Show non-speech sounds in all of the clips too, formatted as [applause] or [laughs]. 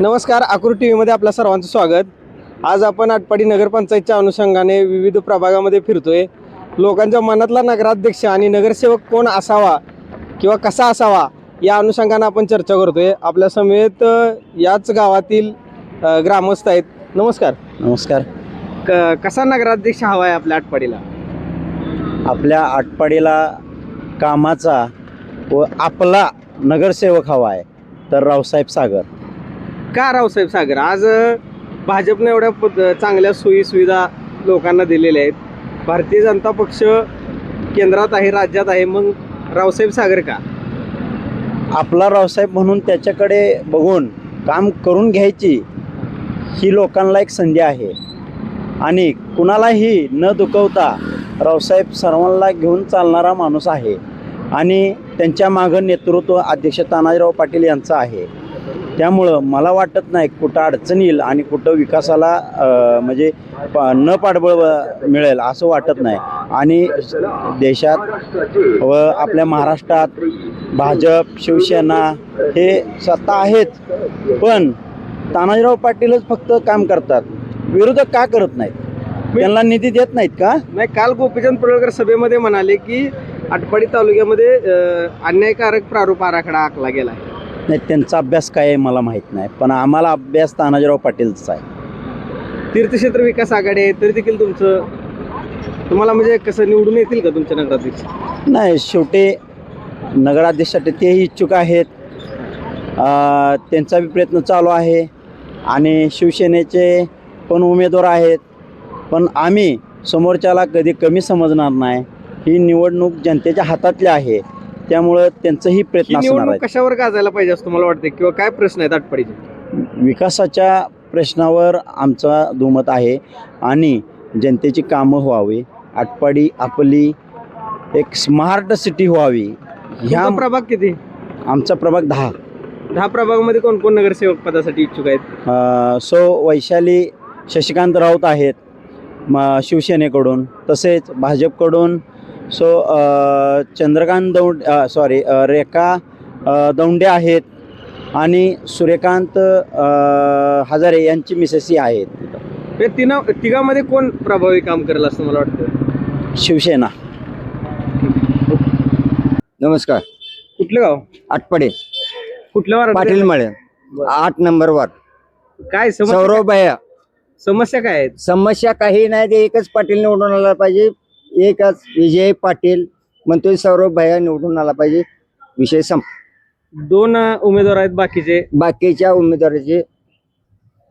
नमस्कार आकुर टी व्हीमध्ये आपल्या सर्वांचं स्वागत. आज आपण आटपाडी नगरपंचायतच्या अनुषंगाने विविध प्रभागामध्ये फिरतोय. लोकांच्या मनातला नगराध्यक्ष आणि नगरसेवक कोण असावा किंवा कसा असावा या अनुषंगाने आपण चर्चा करतोय. आपल्या समेत याच गावातील ग्रामस्थ आहेत. नमस्कार. नमस्कार. क कसा नगराध्यक्ष हवा आहे आपल्या आटपाडीला? आपल्या आटपाडीला कामाचा व आपला नगरसेवक हवा आहे तर रावसाहेब सागर. का रावसाहेब सागर? आज अ, भाजपने एवढ्या पद- चांगल्या सोयी सुविधा लोकांना दिलेल्या आहेत. भारतीय जनता पक्ष केंद्रात आहे राज्यात आहे मग रावसाहेब सागर का? आपला रावसाहेब म्हणून त्याच्याकडे बघून काम करून घ्यायची ही लोकांना एक संधी आहे. आणि कुणालाही न दुखवता रावसाहेब सर्वांना घेऊन चालणारा माणूस आहे. आणि त्यांच्या मागं नेतृत्व अध्यक्ष तानाजीराव पाटील यांचं आहे. त्यामुळं मला वाटत नाही कुठं अडचण येईल आणि कुठं विकासाला म्हणजे प- न पाठबळ मिळेल असं वाटत नाही. आणि देशात व आपल्या महाराष्ट्रात भाजप शिवसेना हे सत्ता आहेत. पण तानाजीराव पाटीलच फक्त काम करतात. विरोधक का करत नाहीत? त्यांना निधी देत नाहीत का? नाही काल गोपीचंद पडळकर सभेमध्ये म्हणाले की आटपाडी तालुक्यामध्ये अन्यायकारक प्रारूप आराखडा आखला गेला आहे. नाही त्यांचा अभ्यास काय आहे मला माहीत नाही पण आम्हाला अभ्यास तानाजीराव पाटीलचा आहे. तीर्थक्षेत्र विकास आघाडी आहे तरी देखील तुमचं तुम्हाला म्हणजे कसं निवडून येतील का तुमच्या नगराध्यक्ष? नाही शेवटी नगराध्यक्षासाठी तेही इच्छुक आहेत. त्यांचा बी प्रयत्न चालू आहे. आणि शिवसेनेचे पण उमेदवार आहेत. पण आम्ही समोरच्याला कधी कमी समजणार नाही. ही निवडणूक जनतेच्या हातातली आहे. त्यामुळं त्यांचंही ही प्रयत्न असणार आहेत. कशावर गाजायला पाहिजे असं तुम्हाला वाटतं किंवा काय प्रश्न आहेत आटपाडीचे? विकासाच्या प्रश्नावर आमचा दुमत आहे आणि जनतेची कामं व्हावी. आटपाडी आपली एक स्मार्ट सिटी व्हावी. ह्या प्रभाग किती? आमचा प्रभाग दहा. दहा प्रभागामध्ये कोण कोण नगरसेवक पदासाठी इच्छुक आहेत? सो वैशाली शशिकांत राऊत आहेत. म शिवसेनेकडून तसेच भाजपकडून सो चंद्रकांत दौंड सॉरी रेखा दौंडे आहेत आणि सूर्यकांत हजारे यांची मिसेसही आहेत. या तिना तिघामध्ये कोण प्रभावी काम करेल असं मला वाटतं? शिवसेना. नमस्कार. कुठलं गाव? आटपडे. कुठल्या वार्डात पाटील मळे. आठ नंबर वार्ड. काय समस्या? सौरभ भैया. समस्या काय आहेत? समस्या काही नाही ते एकच पाटील निवडून आला पाहिजे. एकच विजय पाटील म्हणतोय सौरभ भैया निवडून आला पाहिजे. विषय संप दोन अं, उमेदवार आहेत बाकीचे. बाकीच्या उमेदवाराची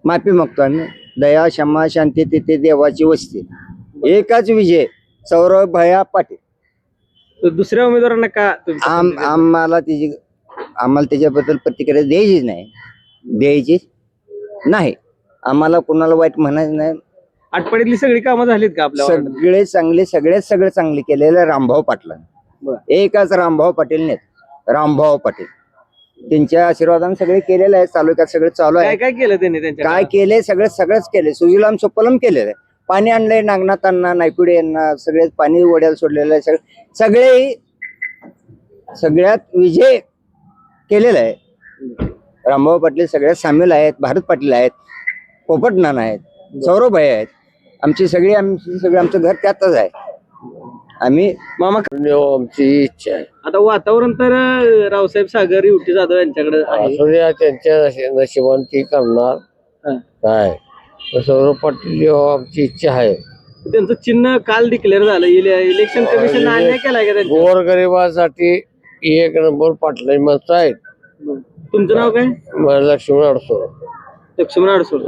माफी मागतो आम्ही. दया क्षमा शांती तिथे देवाची वस्ती. एकच विजय सौरभ भैया पाटील. तर दुसऱ्या उमेदवारांना का तुम्ही आम? आम्हाला त्याची आम्हाला त्याच्याबद्दल प्रतिक्रिया द्यायचीच नाही. द्यायची नाही. आम्हाला कुणाला वाईट म्हणायचं नाही. आटपाडीतली सगळी कामं झालीत का आपल्या वार्डात? सगळे चांगले सगळ्यात सगळे चांगले केलेले रामभाऊ पाटला बर. एकच रामभाऊ पाटील नेत रामभाऊ पाटील. त्यांच्या आशीर्वादाने सगळे केलेलं आहे तालुक्यात सगळं चालू काय आहे काय केलं त्यांनी त्यांच्या काय काळात? केले? सगळं सगळंच केले. सुजलाम सुपलम केलेलं आहे पाणी आणलंय नागनाथांना नायकुडे यांना सगळे पाणी वड्याला सोडलेलं आहे. सगळे सगळे सगळ्यात विजय केलेला आहे रामभाऊ पाटील सगळ्यात सामील आहेत. भारत पाटील आहेत. पोपट नाना आहेत सौरभ भाई आहेत. आमची सगळी आमची सगळं आमचं घर त्यातच आहे. आम्ही मामा आमची इच्छा आहे. आता वातावरण तर अं, रावसाहेब सागर युटी जाधव यांच्याकडे आहे. असू द्या त्यांच्या नशि- नशिबाने ती करणार. हा. काय? तर सौरभ पाटील आमची इच्छा आहे. त्यांचं चिन्ह काल डिक्लेअर झालं. इले- इलेक्शन कमिशन अन्याय केलाय का त्यांच्या गोरगरिबासाठी एक नंबर पाटलाची माणसं आहेत तुमचं नाव काय? मला लक्ष्मण अडसो लक्ष्मण अडसूळ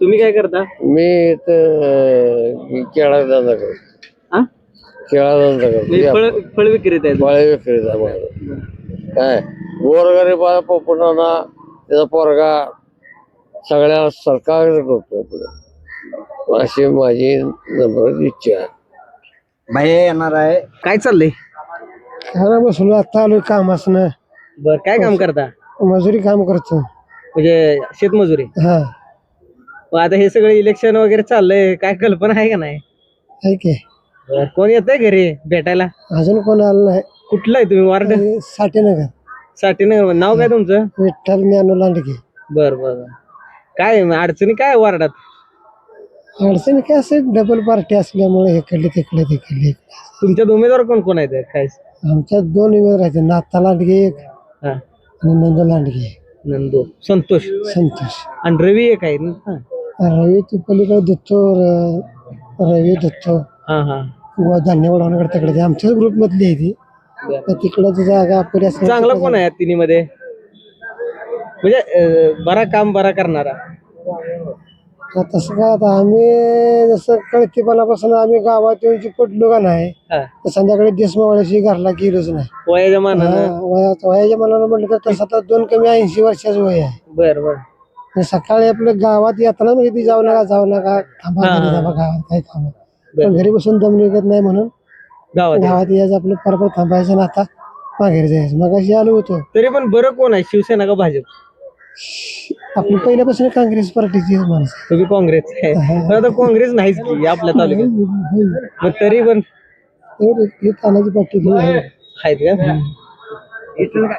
तुम्ही काय करता? मी इथं केळा धंदा करतो. हा केळा धंदा म्हणजे करतो फळ फळ विक्रेते आहेत. बाळे विक्रेता माझा. काय? गोरगरिबा पोपटाना त्याचा पोरगा सगळ्या सरकार करतो पुढे. अशी माझी नम्र इच्छा आहे. भैया येणार आहे. काय चाललंय? खाना बसलो आता आलोय कामासनं. बर काय काम करता? मजुरी काम करतो. म्हणजे शेतमजुरी. हा. मग आता हे सगळं इलेक्शन वगैरे चाललंय काय कल्पना आहे का नाही? आहे की. बरं, कोण येतंय घरी भेटायला? अजून कोण आलं नाही. कुठलं आहे तुम्ही वार्ड? साठेनगर. साठीनगर नाव काय तुमचं? विठ्ठल ज्ञानू लांडगे. बर बर बर. काय आहे? अडचणी काय आहे वार्डात? अडचणी काय असेल डबल पार्टी असल्यामुळे इकडले तिकडे तिकडले. तुमच्यात उमेदवार कोण कोण आहेत? काय? आमच्यात दोन उमेदवार आहेत नाथा लांडगे एक हा. आणि नंद लांडगे नंदू. संतोष. संतोष. आणि रवी एक आहे ना. रवी तू पलीकडे दत्तो रवी दत्तो. हा हा. व धान्य वडवण्याकडे तिकडे. आमच्याच ग्रुप मधली आहे ती. तर तिकडं जागा अपरी असल्या चांगला कोण आहे या तिन्ही मध्ये म्हणजे अं, बरा काम बरा करणारा. तसं काय आता आम्ही जसं कळतीपणापासून आम्ही गावात येऊन जी पडलो का नाही हा. तर संध्याकाळी देशमावळ्याशी घरला गेलोच नाही. वयाच्या मानानं? हा, वयात वयाच्या मनाला म्हटलं तर तसं आता दोन कमी ऐंशी वर्षाचं वय आहे. बर बर. आणि सकाळी आपलं गावात येताना म्हणजे ती जाऊ नका जाऊ नका थांबा हा. घरी थांबा गावात काय थांबा. बर. पण घरी बसून दम निघत नाही म्हणून गावात आहे. गावात यायचं आपलं परपर थांबायचं ना आता माघारी जायचं. मग अशी आलो होतो. तरी पण बरं कोण आहे? शिवसेना का भाजप? आपली पहिल्यापासून काँग्रेस पार्टीची माणसं. तुम्ही काँग्रेस आहे. पण आता काँग्रेस नाहीच की आपल्या तालुक्यात. मग तरी पण एवढी ही तानाजी पाटील ही आहे. आहेत का?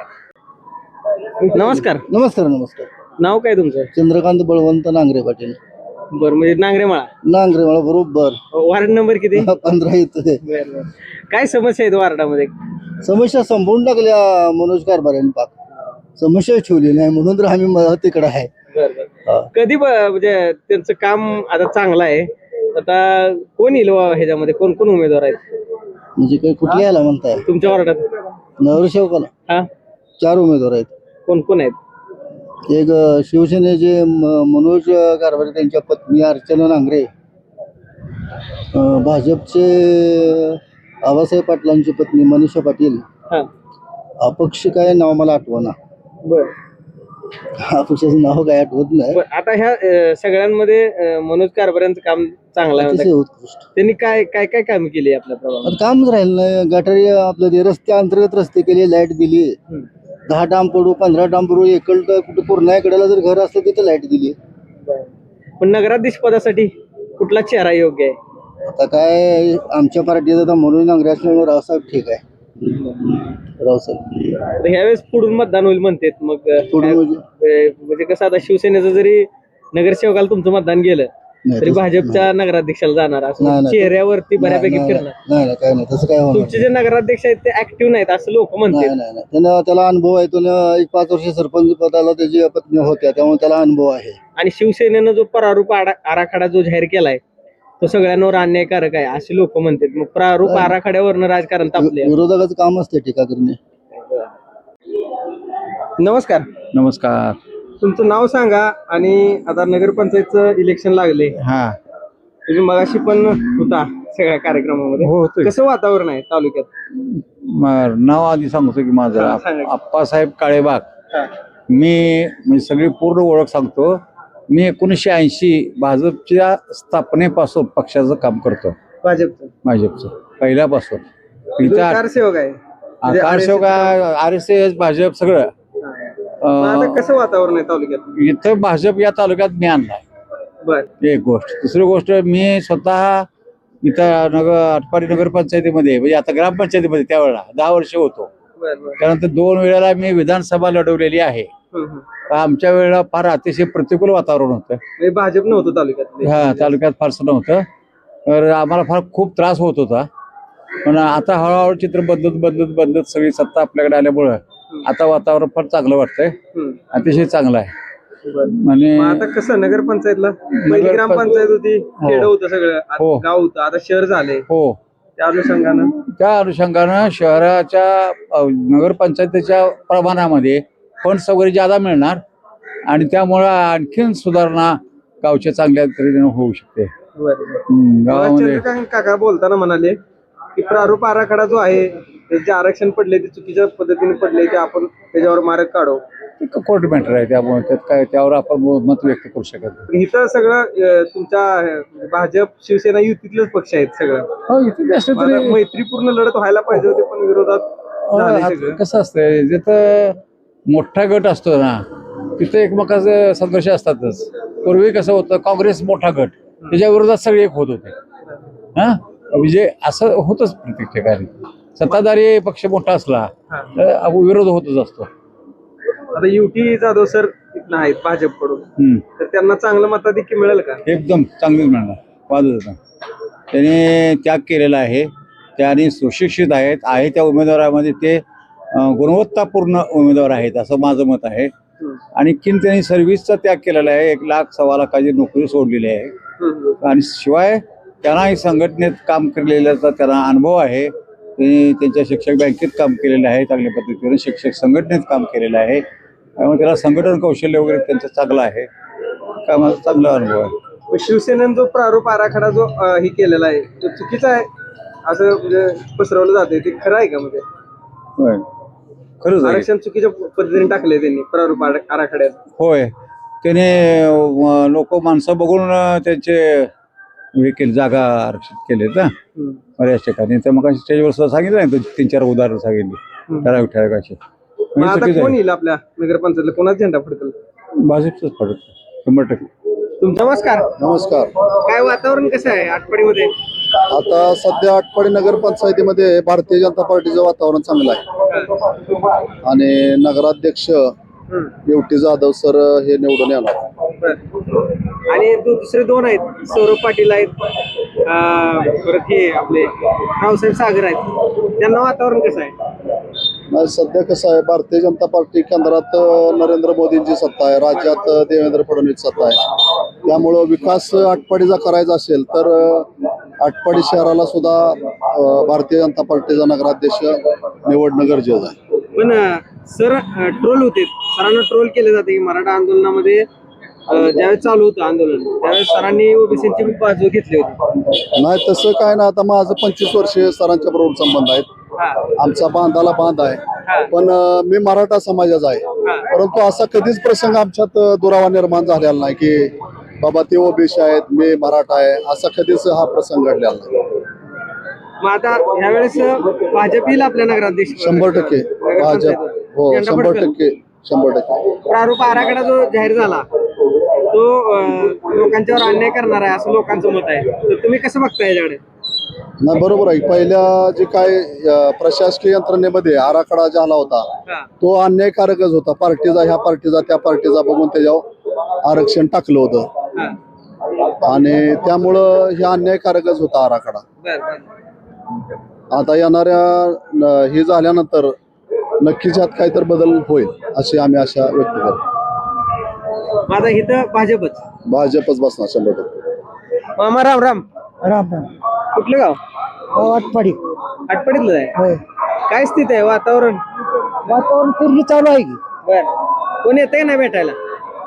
नमस्कार. नमस्कार नमस्कार. नाव काय तुमचं? चंद्रकांत बळवंत नांगरे पाटील. बरं म्हणजे नांगरेमाळा? नांगरे मला बरोबर. वार्ड नंबर किती? [laughs] पंधरा बरं. काय समस्या आहेत वार्डामध्ये? समस्या संपवून टाकल्या मनोज कारभाऱ्यांनी पाक. समस्या ठेवली नाही म्हणून तर आम्ही म- तिकडं आहे. हा. कधी ब- म्हणजे त्यांचं काम आता चांगलं आहे. आता कोण येईल वा ह्याच्यामध्ये? कोण कोण उमेदवार आहेत? म्हणजे काही कुठल्या याला म्हणताय? तुमच्या वार्डात? नगरसेवकाला. हा? चार उमेदवार आहेत. कोण कोण आहेत? एक अं, शिवसेनेचे म- मनोज कारभारे त्यांच्या पत्नी अर्चना नांगरे. अं, भाजपचे आबासाहेब पाटलांची पत्नी मनीषा पाटील. हा. अपक्ष काय नाव मला आठवना. बर. नाव काय आठवत नाही. बर आता ह्या अं, सगळ्यांमध्ये अं, मनोज कारभाऱ्यांचं काम चांगलं आहे. अतिशय उत्कृष्ट. त्यांनी काय काय काय काम केली आपल्या प्रभागात आता कामच राहिलं नाही. गटारी आपलं ते रस्ते अंतर्गत रस्ते केले लाइट दिली. हम्म. दहा डाम पडू पंधरा डाम पडू एकल तर कुठं पूर्णाकडे जर घर असलं तिथं लाइट दिली. पण नगराधीश पदासाठी कुठला चेहरा योग्य आहे? आता काय आमच्या पार्टीत आता म्हणून नांगरे असल्यामुळे रावसाहेब ठीक आहे. तर ह्यावेळेस पुढून मतदान होईल म्हणतात मग अं, म्हणजे अं, म्हणजे कसं आता शिवसेनेचं जरी नगरसेवकाला तुमचं मतदान गेलं नाही, तरी तसं- भाजपच्या नगराध्यक्षाला जाणार असं नाही. चेहऱ्यावरती बऱ्यापैकी नाही, फिरणार. नाही नाही, काय नाही तसं काय होणार तुमचे जे नगराध्यक्ष आहेत ते ऍक्टिव्ह नाहीत असं लोक म्हणतात नाही नाही त्यानं त्याला अनुभव आहे त्यानं एक पाच वर्ष सरपंच पदाला त्याची पत्नी होत्या त्यामुळे त्याला अनुभव आहे. आणि शिवसेनेनं जो प्रारूप आडा- आराखडा जो जाहीर केलाय तो सगळ्यांवर अन्यायकारक आहे असे लोक म्हणतात. मग प्रारूप आराखड्यावरनं राजकारण तापले विरोधकाचं काम असते टीका करणे नमस्कार. नमस्कार. तुमचं नाव सांगा आणि आता नगरपंचायतचं इलेक्शन लागले. हा. तुम्ही मगाशी पण होता सगळ्या कार्यक्रमामध्ये. हो होतोय. कसं वातावरण आहे तालुक्यात? म- नाव आधी सांगतो की माझं. आप्पासाहेब काळेबाग. हा. मी म्हणजे सगळी पूर्ण ओळख सांगतो. मी एकोणीसशे ऐंशी भाजपच्या स्थापनेपासून पक्षाचं काम करतो. भाजपचं? भाजपचं. पहिल्यापासून. इथं कारसेवक आहे. म्हणजे कारसेवक आर एस एस भाजप सगळं. मग आता अं, कसं वातावरण आहे तालुक्यात? इथं भाजप या तालुक्यात मी आणलाय बर. एक गोष्ट. दुसरी गोष्ट मी स्वतः इथं नगर आटपाडी नगरपंचायतीमध्ये म्हणजे आता ग्रामपंचायतीमध्ये त्यावेळेला दहा वर्ष होतो. बर बर. त्यानंतर दोन वेळेला मी विधानसभा लढवलेली आहे. आमच्या वेळेला फार अतिशय प्रतिकूल वातावरण होतं. म्हणजे भाजप नव्हतं तालुक्यात. ह्या तालुक्यात फारसं नव्हतं. तर आम्हाला फार खूप त्रास होत होता. पण आता हळूहळू चित्र बदलत बदलत बदलत सगळी सत्ता आपल्याकडे आल्यामुळं आता वातावरण फार चांगलं वाटतंय. अतिशय चांगलं आहे. आणि आता कसं नगरपंचायतला? पहिली नगरपं- ग्रामपंचायत होती खेड होतं सगळं. हो. गाव होतं आता शहर झाले. हो. त्या अनुषंगानं? त्या अनुषंगानं शहराच्या नगरपंचायतीच्या प्रमाणामध्ये फंड्स वगैरे ज्यादा मिळणार आणि त्यामुळं आणखीन सुधारणा गावच्या चांगल्या तऱ्हेने होऊ शकते. हम्म, गावामध्ये चंद्रकांत काका बोलताना म्हणाले की प्रारूप आराखडा जो आहे ते जे आरक्षण पडले ते चुकीच्या पद्धतीने पडले ते आपण त्याच्यावर मार्ग काढू ते कोर्ट मॅटर आहे त्यामुळे त्यात काय त्यावर आपण मत व्यक्त करू शकत नाही. पण इथं सगळं अं, तुमच्या अं, भाजप शिवसेना युतीतलेच पक्ष आहेत सगळं हो इथे तरी मैत्रीपूर्ण लढत व्हायला पाहिजे होते पण विरोधात हो, झाले आता सगळं कसं असतंय जिथं मोठा गट असतो ना तिथं एकमेकाचं संघर्ष असतातच. पूर्वी कसं होतं काँग्रेस मोठा गट त्याच्या विरोधात सगळे एक होत होते. हा? म्हणजे असं होतच प्रत्येक ठिकाणी. सत्ताधारी पक्ष मोठा असला. तर विरोध होतच असतो. आता युटी जाधव सर इथनं आहेत भाजपकडून. तर त्यांना चांगलं मताधिक्य मिळेल का? एकदम चांगलीच मिळणार. नाही. त्याने त्याग केलेला आहे. त्याने सुशिक्षित आहेत. आहे त्या उमेदवारामध्ये ते गुणवत्तापूर्ण उमेदवार आहेत असं माझं मत आहे. आणखीन त्यांनी सर्व्हिसचा त्याग केलेला आहे. एक लाख सव्वा लाखाची नोकरी सोडलेली आहे. आणि शिवाय त्यांनाही संघटनेत काम केलेल्याचा त्यांना अनुभव आहे. त्यांनी त्यांच्या शिक्षक बँकेत काम केलेलं आहे. चांगल्या पद्धतीने शिक्षक संघटनेत काम केलेलं आहे. त्यामुळे त्याला संघटन कौशल्य वगैरे त्यांचं चांगलं आहे. कामाचा चांगला अनुभव आहे. शिवसेनेनं जो प्रारूप आराखडा जो हे केलेला आहे तो चुकीचा आहे? असं म्हणजे पसरवलं जाते ते खरं आहे का म्हणजे? खरंच आहे. आरक्षण चुकीच्या पद्धतीने टाकले त्यांनी प्रारूप आरा- आराखड्यात. होय. त्याने लोक माणसं बघून अं, त्यांचे हे केले जागा आरक्षित केलेत ना. हम्म. बऱ्याच ठिकाणी. तर मग स्टेजवर सुद्धा सांगितलं नाही तर तीन चार उदाहरण सांगितली. ठराविक ठराविकाचे मग आता कोण येईल आपल्या नगरपंचायतला? कोणाचा झेंडा फडकल? भाजपचंच फरक शंभर टक्के. नमस्कार. नमस्कार. काय वातावरण कसं आहे आटपाडीमध्ये आता सध्या आटपाडी नगर पंचायतीमध्ये भारतीय जनता पार्टीचं वातावरण चांगलं आहे. आणि नगराध्यक्ष येवटी जाधव सर हे निवडून येणार. आणि दु- दुसरे दोन आहेत सौरभ पाटील आहेत अं, परत हे आपले रावसाहेब सागर आहेत. त्यांना वातावरण कसं आहे? नाही सध्या कसं आहे भारतीय जनता पार्टी केंद्रात नरेंद्र मोदींची सत्ता आहे राज्यात देवेंद्र फडणवीस सत्ता आहे. त्यामुळं विकास आटपाडीचा करायचा असेल तर आटपाडी शहराला सुद्धा भारतीय जनता पार्टीचा नगराध्यक्ष निवडणं गरजेचं आहे. पण सर ट्रोल होते. सरांना ट्रोल केले जाते की मराठा आंदोलनामध्ये ज्यावेळेस चालू होतं आंदोलन त्यावेळेस सरांनी ओबीसीची बाजू घेतली होती. नाही तसं काय ना आता माझं पंचवीस वर्ष सरांच्या बरोबर संबंध आहेत. आमचा बांधाला बांध. आहे. पण मी मराठा समाजाचा आहे. परंतु असा कधीच प्रसंग आमच्यात दुरावा निर्माण झालेला नाही की बाबा ते ओबीसी आहेत मी मराठा आहे असा कधीच हा प्रसंग घडलेला नाही. मग आता ह्यावेळेस भाजप येईल आपल्या नगराध्यक्ष शंभर टक्के. भाजप. हो शंभर. टक्के. शंभर टक्के. प्रारूप आराखडा जो जाहीर झाला तो लोकांच्यावर अन्याय करणार आहे असं लोकांचं मत आहे. तर तुम्ही कसं बघता याच्याकडे? नाही बरोबर आहे. पहिल्या जे काय अं, प्रशासकीय यंत्रणेमध्ये आराखडा झाला होता. तो अन्यायकारकच होता. पार्टीचा ह्या पार्टीचा त्या पार्टीचा बघून त्याच्यावर आरक्षण टाकलं होतं. हा. आणि त्यामुळं हे अन्यायकारकच होता आराखडा. बर बर. आता येणाऱ्या न- हे झाल्यानंतर नक्कीच यात काहीतरी बदल होईल अशी आम्ही आशा व्यक्त करतो. इथं भाजपच. भाजपच बसणार शंभर टक्के. मामा राम राम. राम राम. कुठलं गाव? हो आटपाडी. आटपाडीतलं आहे. होय काय स्थिती आहे वातावरण? वातावरण पूर्वी चालू आहे की. बर. कोण येतंय ना भेटायला?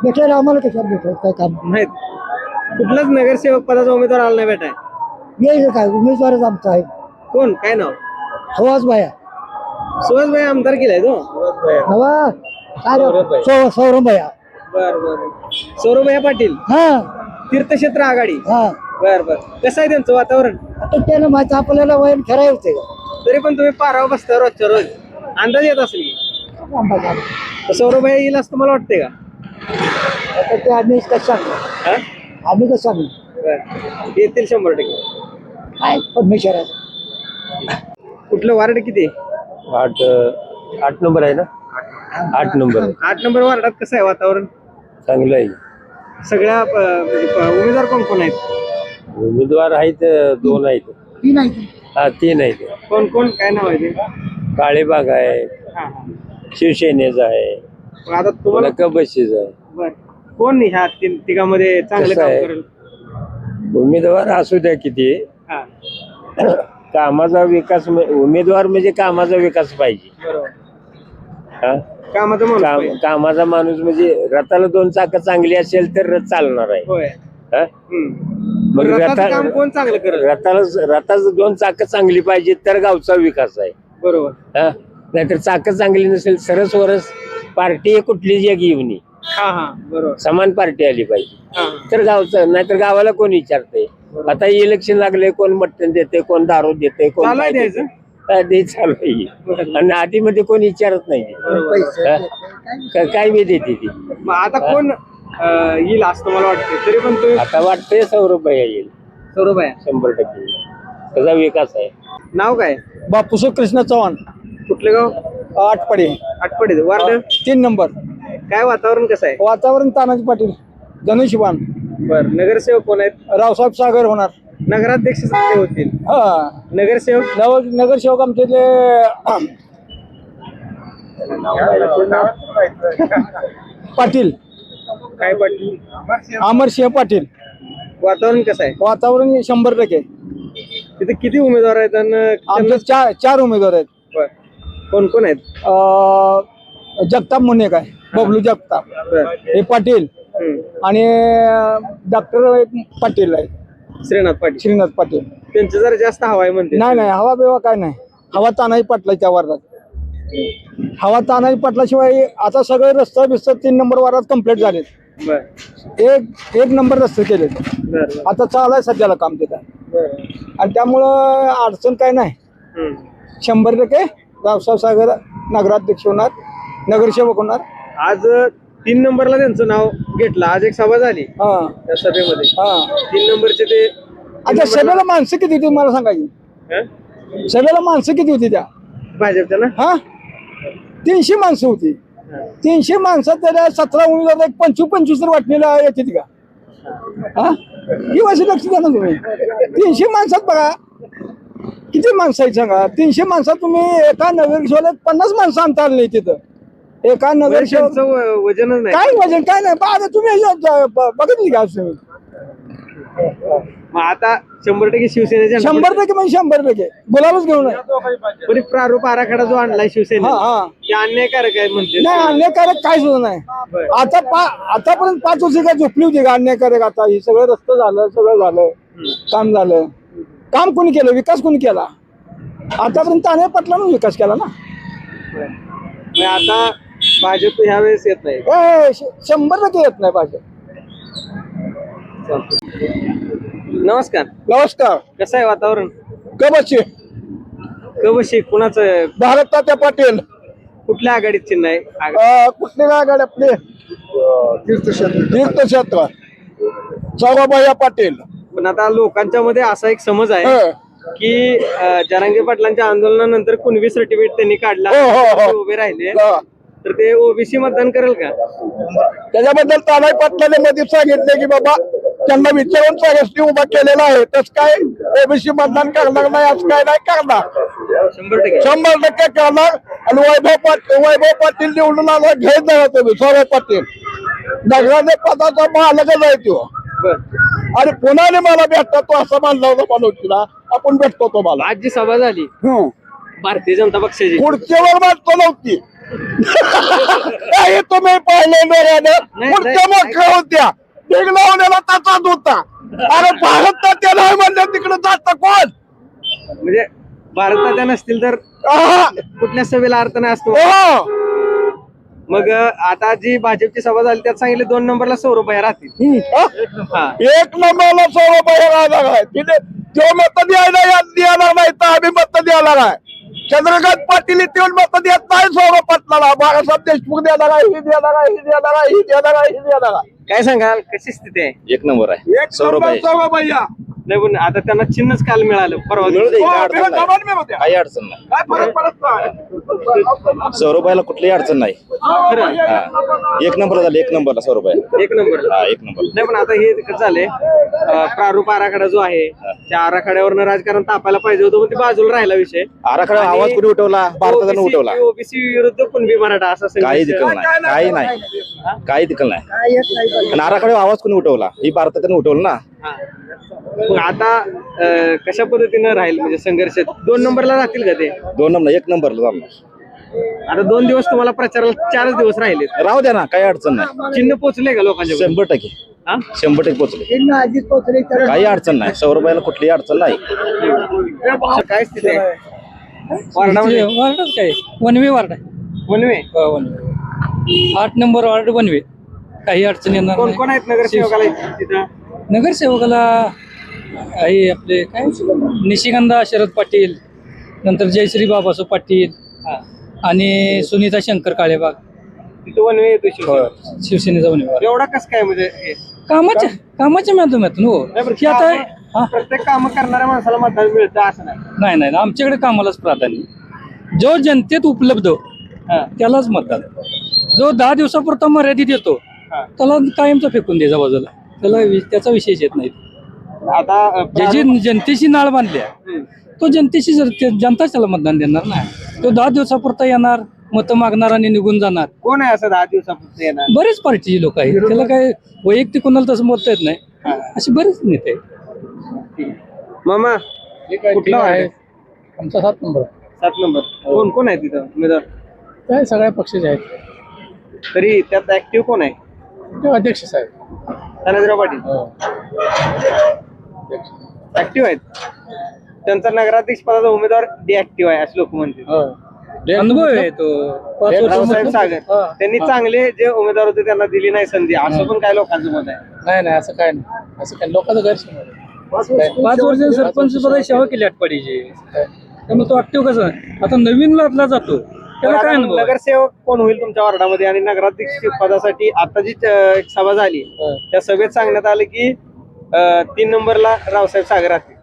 भेटायला आम्हाला कशाला भेटायला काय काम? माहीत कुठलाच नगरसेवक पदाचा उमेदवार आला नाही भेटाय यायचं काय? उमेदवारच आमचा आहे. कोण? काय नाव? हवाच बाया सुहास भाई आमदार केलाय तो? हवा काय? सौ- सौरभ बाया बर बर. सौरभया पाटील? हा. तीर्थक्षेत्र आघाडी? हा. बर बर. कसं आहे त्यांचं वातावरण? आता त्याला माहिती आपल्याला वयन खराय होते तरी पण तुम्ही पारावर बसता रोजच्या रोज. अंदाज येत असेल की? तर सौरभया येईल असं तुम्हाला वाटतंय का? आता ते आम्ही कसं सांगणार हा? आम्ही कसं सांगणार बर. येतील शंभर टक्के. काय? परमेश्वर आहे. कुठलं वार्ड किती? आहे? आठ आठ नंबर आहे ना? आठ नंबर. आठ नंबर वार्डात कसं आहे वातावरण? चांगलं आहे. सगळ्या म्हणजे, उमेदवार कोण कोण आहेत? उमेदवार आहेत दोन आहेत. ती नाही हा तीन आहेत. कोण कोण काय नाव आहे ते? काळेबाग आहे. हा, हा. शिवसेनेचा आहे. आता तुम्हाला कबशीच आहे. बर. कोण ह्या तीन तिघामध्ये चांगलं कसं काम आहे? करेल? उमेदवार असू द्या किती. हा. कामाचा विकास उमेदवार म्हणजे कामाचा विकास पाहिजे. बरोबर. हा? कामाचं माणूस काम. कामाचा माणूस म्हणजे रथाला दोन चाकं चांगली असेल तर रथ चालणार आहे. होय. हा? हम्म. मग रथाचं रथा- काम कोण चांगलं करेल रथाला रथाचं दोन चाकं चांगली पाहिजे तर गावचा विकास आहे. बरोबर. हा? नाहीतर चाकं चांगली नसेल सरस वरस पार्टी कुठलीच एक येऊन ये. हा हा बरोबर. समान पार्टी आली पाहिजे. हा. तर गावचं नाहीतर गावाला कोण विचारते आता इलेक्शन लागले कोण मटण देते कोण दारू देते कोण चालू आहे काय द्यायचं? देते. हा, ते चालू आहे. आणि आधी मध्ये कोण विचारत नाही. हा? का- काय बी देते ती? मग आता कोण अ, येईल असं तुम्हाला वाटतं तरी पण तुम्ही आता वाटतंय सौरभ भैया येईल. सौरभ आहे शंभर टक्के त्याचा विकास आहे. नाव काय? बापूसो कृष्ण चव्हाण. कुठलं गाव? आटपाडी. आटपाडी. वार्ड? तीन नंबर. काय वातावरण कसं आहे? वातावरण तानाजी पाटील. धनुष्यबाण बर. नगरसेवक कोण आहेत? रावसाहेब सागर होणार. नगराध्यक्ष ते होतील. हा. नगरसेवक? नव नगरसेवक आमचे ते पाटील. काय पाटील? अमरसिंह पाटील. वातावरण कसं आहे? वातावरण शंभर टक्के. तिथे किती उमेदवार आहेत आणि चार चार उमेदवार आहेत. कोण कोण आहेत? जगताप म्हणून काय बबलू जगताप. हे पाटील. आणि डॉक्टर पाटील आहे. श्रीनाथ पाटील. श्रीनाथ पाटील. त्यांचे जरा जास्त हवा आहे म्हणते. नाही नाही हवा बिवा काय नाही. हवा तानाही पाटलाच्या वार्डात हवा तानाही पाटलाशिवाय आता सगळे रस्ता बिस्ता तीन नंबर वारात कंप्लीट झाले बर. एक एक नंबर रस्ते केले बर बर. आता चालू आहे सध्याला काम तिथं. आणि त्यामुळं अडचण काय नाही. शंभर टक्के रावसाहेब सागर नगराध्यक्ष होणार नगरसेवक होणार. आज तीन नंबरला त्यांचं नाव घेतलं. आज एक सभा झाली हा. त्या सभेमध्ये. हा. तीन नंबरचे ते नंबरला- सभेला माणसं किती होती मला सांगायची हं? सभेला माणसं किती होती त्या? भाजपच्या ना? हा. तीनशे माणसं होती. तीनशे माणसात त्याला सतरा उमेदवार एक पंचवीस पंचवीस तर वाटलेला येते का? हा? ही वर्षी लक्ष द्या ना तुम्ही. तीनशे माणसात बघा. किती माणसं आहेत सांगा? तीनशे माणसात तुम्ही एका नगरसेवक पन्नास माणसं आणता आली नाही तिथं. एका नगरसेवक त्यांचं व- वजनच नाही. काय वजन? काय नाही. आता तुम्ही बघितली का मग आता शंभर टक्के शिवसेनेच्या शंभर टक्के म्हणजे शंभर टक्के. गुलाबच घेऊन आहे. पण प्रारूप आराखडा जो आणलाय शिवसेने हा हा. ते अन्यायकारक आहे म्हणते. नाही अन्यायकारक काय सुद्धा नाही बरं. आता पा आतापर्यंत पाच वर्षी काय झोपली होती का अन्यायकारक? आता हे सगळं रस्ते झालं सगळं झालं. काम झालं. काम कोणी केलं? विकास कोणी केला? आतापर्यंत तान्या पाटलानं विकास केला ना. मग आता भाजप ह्या वेळेस येत नाही. ए, श- शंभर टक्के येत नाही भाजप. नमस्कार. नमस्कार. कसं आहे वातावरण? कबचे कवशी कुणाचं? भारत तात्या पाटील. कुठल्या आघाडीत चिन्ह आहे? आघा- कुठली गाडी आपले? तीर्थक्षेत्र. सौरभैया पाटील. पण आता लोकांच्या मध्ये असा एक समज आहे हं. की अं, जरांगे पाटलांच्या आंदोलनानंतर कुणबी सर्टिफिकेट त्यांनी काढला हो, हो, हो. ते उभे राहिले. हा. तर ते ओबीसी मतदान करेल का? त्याच्याबद्दल तानाई पाटलाने मध्ये सांगितले की बाबा त्यांना विचारून सगळ्यांनी उभा केलेला आहे. तस काय ओबीसी मतदान करणार नाही असं काय नाही करणार. शंभर टक्के. करणार. आणि वैभव पाटील वैभव पाटील निवडून आला घेत जाणार तुम्ही सौरभ पाटील. नगराने पदाचा मालकच आहे तो. आणि पुन्हा मला भेटता तो असं मानला होता मनोजला. आपण भेटतो तो मला आज जी सभा झाली. भारतीय जनता पक्षाची. खुर्चीवर मानतो नव्हती. [laughs] तुम्ही पाहिले मेऱ्यानं खुर्च्या. मोठ्या होत्या. डिग लावलेला तसाच होता अरे भारत तात्या नाही म्हणलं तिकडे जात कोण? म्हणजे भारतात नसतील तर. कुठल्या सभेला अर्थ नाही असतो? हो. मग आता जी भाजपची सभा झाली त्यात सांगितले दोन नंबरला सौरभ भैया राहतील. हं. एक नंबरला सोळा बाहेर राहणार आहे. तिथे तो मत द्यायला या- देणार नाही तर आम्ही मत देणार आहे. चंद्रकांत पाटील इथे येऊन मत देत नाही सोळा पाटलाला. बाळासाहेब देशमुख देणार आहे ही देणार आहे ही देणार आहे ही देणार आहे ही देणार आहे. काय सांगाल? कशी स्थिती आहे? एक नंबर आहे. एक नंबर सोळा भैया. नाही पण आता त्यांना चिन्हच काल मिळालं. परवा मिळू दे, दिवशी. काय अडचण नाही. जमान मी होत्या. काही अडचण नाही. काय फरक पडत नाही. सौरभाईला कुठलीही अडचण नाही. खरं हा. एक नंबर झाले एक नंबरला सौरभाई एक नंबर हा एक नंबर नाही पण आता हे कसं झालंय? अं, प्रारूप आराखडा जो आहे त्या आराखड्यावरनं राजकारण तापायला पाहिजे होतं पण ते बाजूला राहिला विषय. आराखडा आणि आवाज कुणी उठवला? भारतानं उठवला. ओबीसी विरुद्ध कुणबी मराठा असा काही संघर्ष. दिकल नाही. काही नाही. काही दिकल नाही. आणि आवाज कुणी उठवला? ही भारतानं उठवलं ना? हा. मग आता अं, कशा पद्धतीनं राहील म्हणजे संघर्ष? दोन नंबरला राहतील का ते? दोन नंबर एक नंबरला जाणार. आता दोन दिवस तुम्हाला प्रचाराला चारच दिवस राहिले. राहू द्या ना काही अडचण नाही. चिन्ह पोचले का लोकांच्या शंभर टक्के. हा? शंभर टक्के पोचले काही अडचण नाही. सौरभाईला कुठलीही अडचण नाही. काय स्थिती आहे? वार्डामध्ये? वार्डच काय? वनवे वार्ड आहे. One way? हो, वनवे. आठ नंबर वार्ड वनवे. काही अडचण येणार कोण कोण आहेत नगरसेवकाला तिथं नगरसेवकाला आहे आपले काय निशिगंधा शरद पाटील नंतर जयश्री बाबासो पाटील हा. आणि सुनीता शंकर काळेबाग तिथं वनवे येतो शिवसेना. शिवसेनेचा. एवढा कस काय म्हणजे हे? कामाच्या कामाच्या माध्यमातून हो नाही, की आता कामं- हा प्रत्येक काम करणाऱ्या माणसाला मतदान मिळतं असं नाही नाही नाही आमच्याकडे कामालाच प्राधान्य जो जनतेत उपलब्ध हा. त्यालाच मतदान जो दहा दिवसापुरता मर्यादित येतो. त्याला कायमचा फेकून द्यायचा बाजूला त्याला वि- त्याचा विशेष येत नाही. आता ज्याची जनतेची नाळ बांधली आहे हम्म. तो जनतेची जर ते- जनताच त्याला मतदान देणार ना तो दहा दिवसापुरता येणार मतं मागणार आणि निघून जाणार. कोण आहे असं दहा दिवसापासून येणार? बरेच पार्टीचे लोक आहेत. त्याला काय वैयक्तिक कोणाला तसं बोलता येत नाही. असे बरेच नेते आहेत. मामा कुठला आहे. आमचा सात नंबर. सात नंबर. कोण कोण आहे तिथं? उमेदवार? काय सगळ्या पक्षाचे आहेत. तरी त्यात ऍक्टिव्ह कोण आहे? अध्यक्ष साहेब. धनंजराव पाटील. ऍक्टिव्ह आहेत. त्यांचा नगराध्यक्ष पदाचा उमेदवार डिऍक्टिव्ह आहे असे लोक म्हणतात अनुभव आहे तो. रावसाहेब सागर. हा. त्यांनी चांगले जे उमेदवार होते त्यांना दिली नाही संधी. असं पण काय लोकांचं मत आहे. नाही नाही असं काय नाही. असं काय लोकांचं गैरसमज आहे. पाच वर्ष सरपंच पदाची सेवा केली आटपाडीची त्यामुळे तो ऍक्टिव्ह कसा? आता नवीन लादला जातो. त्याला काय आता अनुभव आहे? नगरसेवक कोण होईल तुमच्या वार्डामध्ये? आणि नगराध्यक्ष पदासाठी आता जी एक सभा झाली त्या सभेत सांगण्यात आलं की अं, तीन नंबरला रावसाहेब सागर असतील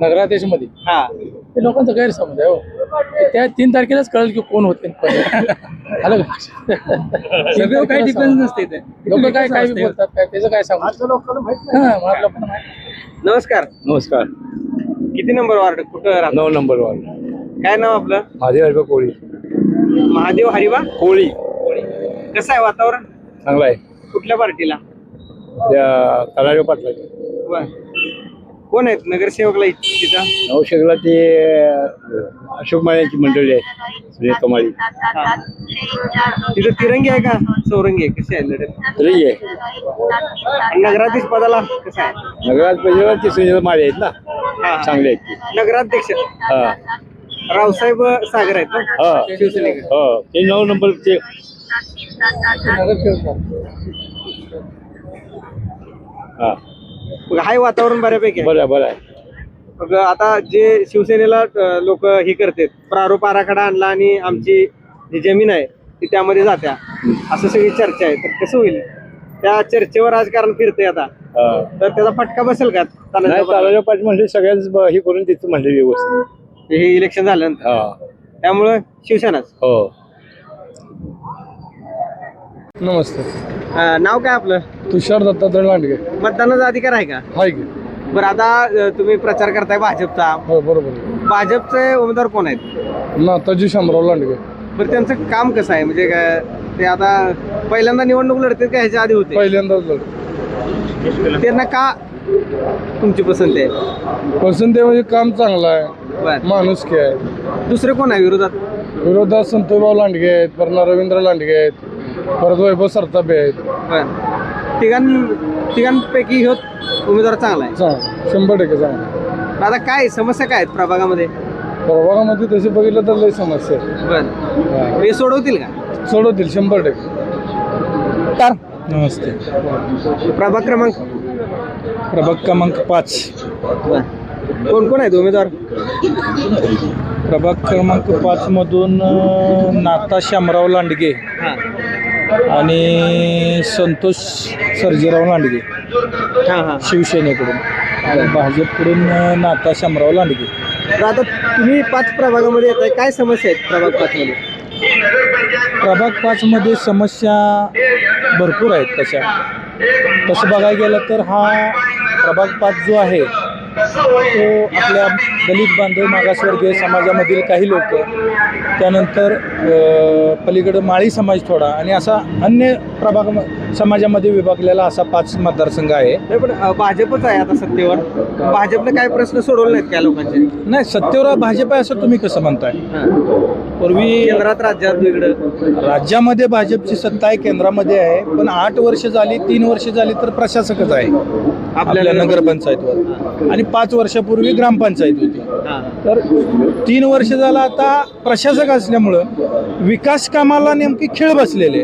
नगराध्यक्षमध्ये? हा. ते लोकांचा गैरसमज आहे हो. ते त्या तीन तारखेलाच कळेल की कोण होते. कोण नाही. आलं का सगळं काही डिफरन्स नसते लोक काय काय बी. बोलतात? काय त्याचं काय सांगू? हा, मला लोकांना माहीत नाही. नमस्कार. नमस्कार. किती नंबर वार्ड? कुठं राहतो? नऊ नंबर वन काय नाव आपलं? आधी हरबा कोळी. महादेव हरिबा? कोळी. कसं आहे वातावरण? चांगला आहे. कुठल्या पार्टीला? त्या पाटला बर. कोण आहेत नगरसेवकला तिथं? नवशेकला ते अं, अशोक माळ्यांची मंडळी आहे सुनीता माळी हा. तिथं तिरंगी आहे का? चौरंगी आहे. कशी आहे लढत? तरी आहे. आणि नगराध्यक्ष पदाला कसं आहे? नगरात पहिल्या ते सुनीता माळी आहेत ना. हा, हा. चांगले आहेत ते. नगराध्यक्ष? हा. रावसाहेब सागर आहेत ना? हा. शिवसेनेकडे हो. ते नऊ नंबर ते हा. मग हाय वातावरण बऱ्यापैकी आहे. बरं आहे, बरं आहे. मग आता जे शिवसेनेला लोक हे करतात प्रारूप आराखडा आणला आणि आमची जी जमीन आहे ती त्यामध्ये जात्या. असं सगळी चर्चा आहे. तर कसं होईल? त्या चर्चेवर राजकारण फिरते आता. हा. तर त्याचा फटका बसेल का? नाही तानाजी तालाच्या पाटील म्हणले सगळ्यांच ब- हे करून तिथं म्हणले व्यवस्थित. हे इलेक्शन झाल्यानंतर. हा. त्यामुळं शिवसेनाच. हो. नमस्ते. अं, नाव काय आपलं? तुषार दत्तात्रय लांडगे. मतदानाचा अधिकार आहे का? हाय की. बरं आता अं, तुम्ही प्रचार करताय भाजपचा. हो बरोबर भाजपचे उमेदवार कोण आहेत? नाताजी शामराव लांडगे. बरं त्यांचं काम कसं आहे? म्हणजे काय ते आता पहिल्यांदा निवडणूक लढतात का ह्याच्या आधी होते? पहिल्यांदाच लढ त्यांना का तुमची पसंती आहे? पसंत म्हणजे काम चांगलं आहे. बर. माणुसकी आहे. दुसरे कोण आहे विरोधात? विरोधात संतोषभाऊ लांडगे आहेत परत रवींद्र लांडगे आहेत परत वैभव सरतापे आहेत. बर. तिघां तिघांपैकी ह्यो उमेदवार चांगला आहे. चांगलं शंभर टक्के चांगलं आता काय समस्या काय आहेत प्रभागामध्ये? प्रभागामध्ये तसे बघितलं तर लई समस्या आहे. बर. हा. हे सोडवतील का? सोडवतील शंभर टक्के. नमस्ते. प्रभाग क्रमांक? प्रभाग क्रमांक पाच. कोण कोण आहेत उमेदवार? प्रभाग क्रमांक पाच मधून नाता शामराव लांडगे हा आणि संतोष सर्जेराव लांडगे. हा हा. शिवसेनेकडून. आणि भाजपकडून अं, नाता शामराव लांडगे. तर आता तुम्ही पाच प्रभागामध्ये येत आहे काय समस्या आहेत प्रभाग पाच मध्ये? प्रभाग पाचमध्ये समस्या भरपूर आहेत तशा. तसं बघायला गेलं तर हा प्रभाग पाच जो आहे तो आपल्या दलित बांधव मागासवर्गीय समाजामधील काही लोक त्यानंतर पलीकडं माळी समाज थोडा आणि असा अन्य प्रभाग समाजामध्ये विभागलेला असा पाच मतदारसंघ आहे. नाही पण अं, भाजपच आहे आता सत्तेवर. भाजपने काय प्रश्न सोडवले नाहीत काय लोकांचे? नाही सत्तेवर भाजप आहे असं तुम्ही कसं म्हणताय. पूर्वी केंद्रात राज्यात वेगळं. राज्यामध्ये भाजपची सत्ता आहे केंद्रामध्ये आहे पण आठ वर्ष झाली तीन वर्ष झाली तर प्रशासकच आहे. आपल्या नगरपंचायतवर. आणि पाच वर्षापूर्वी ग्रामपंचायत होती. हा. तर तीन वर्ष झालं आता प्रशासक असल्यामुळं विकास कामाला नेमकी खेळ बसलेले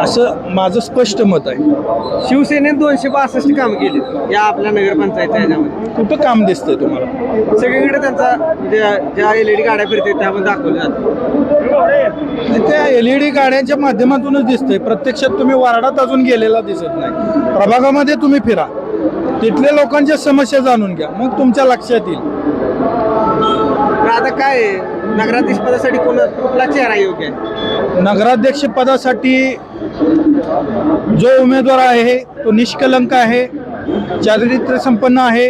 असं माझं स्पष्ट मत आहे. शिवसेनेत दोनशे बासष्ट काम केली या आपल्या नगरपंचायतच्या ह्याच्यामध्ये कुठं काम दिसतंय तुम्हाला? सगळीकडे त्यांचा म्हणजे ज्या एल ई डी गाड्या फिरतात त्यामध्ये दाखवलं जातं. त्या एल ई डी गाड्यांच्या माध्यमातूनच दिसतंय. प्रत्यक्षात तुम्ही वार्डात अजून गेलेला दिसत नाही. प्रभागामध्ये तुम्ही फिरा. तिथल्या लोकांच्या समस्या जाणून घ्या. मग तुमच्या लक्षात येईल. पण आता काय आहे? नगराध्यक्ष पदासाठी कोण कुठला चेहरा योग्य आहे? नगराध्यक्ष पदासाठी जो उमेदवार आहे तो निष्कलंक आहे चारित्र्य संपन्न आहे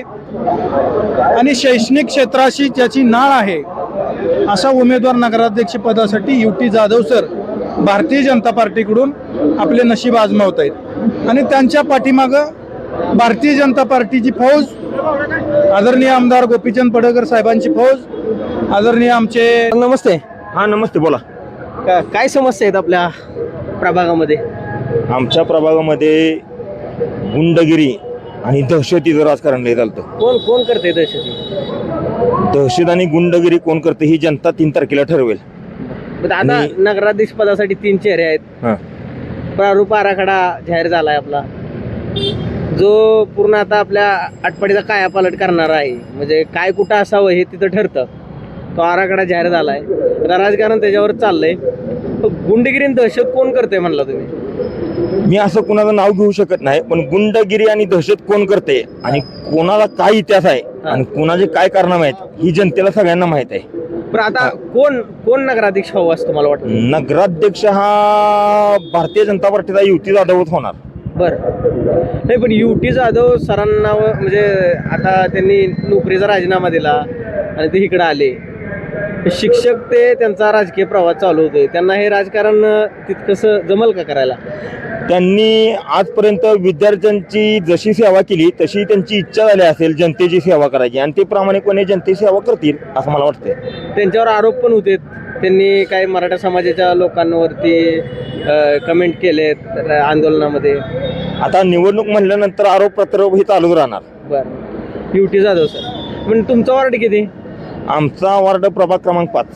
आणि शैक्षणिक क्षेत्राशी ज्याची नाळ आहे असा उमेदवार नगराध्यक्ष पदासाठी U T Jadhav sir Bharatiya Janata पार्टीकडून आपले नशीब आजमावत आहेत. आणि त्यांच्या पाठीमागं भारतीय जनता पार्टीची फौज आदरणीय आमदार गोपीचंद पडळकर साहेबांची फौज आदरणीय आमचे नमस्ते. हा नमस्ते बोला. का- काय समस्या आहेत आपल्या? प्रभागामध्ये? आमच्या प्रभागामध्ये गुंडगिरी आणि दहशतीचं राजकारण लय चालतं कोण कोण करते दहशती? दहशत आणि गुंडगिरी कोण करते ही जनता तीन तारखेला ठरवेल. पण आता आणि- नगराध्यक्ष पदासाठी तीन चेहरे आहेत. हा. प्रारूप आराखडा जाहीर झालाय आपला. जो पूर्ण आता आपल्या आटपाडीचा कायापालट करणार आहे म्हणजे काय कुठं असावं हे तिथं ठरतं. तो आराखडा जाहीर झालाय. आता राजकारण त्याच्यावर चाललंय. पण गुंडगिरी आणि दहशत कोण करते म्हणला तुम्ही? मी असं कोणाचं नाव घेऊ शकत नाही पण गुंडगिरी आणि दहशत कोण करते आणि कोणाला काय इतिहास आहे आणि कोणाचे काय कारनामे आहेत ही जनतेला सगळ्यांना माहीत आहे. पण आता कोण कोण नगराध्यक्ष हवं असं तुम्हाला वाटतं? नगराध्यक्ष हा भारतीय जनता पार्टीचा युती जाधवच होणार. बरं. नाही पण युटी जाधव सरांना म्हणजे आता त्यांनी नोकरीचा राजीनामा दिला आणि ते इकडे आले. शिक्षक ते त्यांचा राजकीय प्रवास चालू होतोय. त्यांना हे राजकारण तितकंसं जमल का करायला? त्यांनी आजपर्यंत विद्यार्थ्यांची जशी सेवा केली तशी त्यांची इच्छा झाली असेल जनतेची सेवा करायची. आणि ते प्रामाणिकपणे जनतेची सेवा करतील असं मला वाटतंय. त्यांच्यावर आरोप पण होते त्यांनी काही मराठा समाजाच्या लोकांवरती कमेंट केलेत आंदोलनामध्ये? आता निवडणूक म्हणल्यानंतर आरोप प्रत्यारोप हे चालूच राहणार. बरं. U T Jadhav sir. पण तुमचा वार्ड किती? आमचा वार्ड प्रभाग क्रमांक पाच.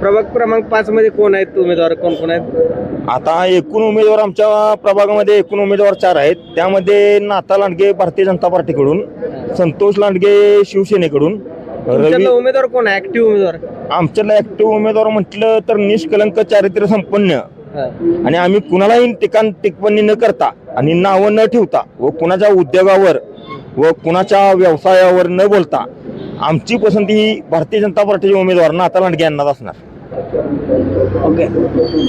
प्रभाग क्रमांक पाच मध्ये कोण आहेत? उमेदवार कोण कोण आहेत? आता एकूण उमेदवार आमच्या प्रभागामध्ये एकूण उमेदवार चार आहेत. त्यामध्ये नाता लांडगे भारतीय जनता पार्टीकडून संतोष लांडगे शिवसेनेकडून रवी तुमच्यातला उमेदवार कोण आहे? ऍक्टिव्ह उमेदवार. आमच्याला ऍक्टिव्ह उमेदवार म्हटलं तर निष्कलंक चारित्र्य संपन्न. हा. आणि आम्ही कुणालाही टिकाण टिप्पणी न करता आणि नावं न ठेवता व कुणाच्या उद्योगावर व कुणाच्या व्यवसायावर न बोलता आमची पसंती ही भारतीय जनता पार्टीचे उमेदवार नाता लांडगे यांनाच असणार. ओके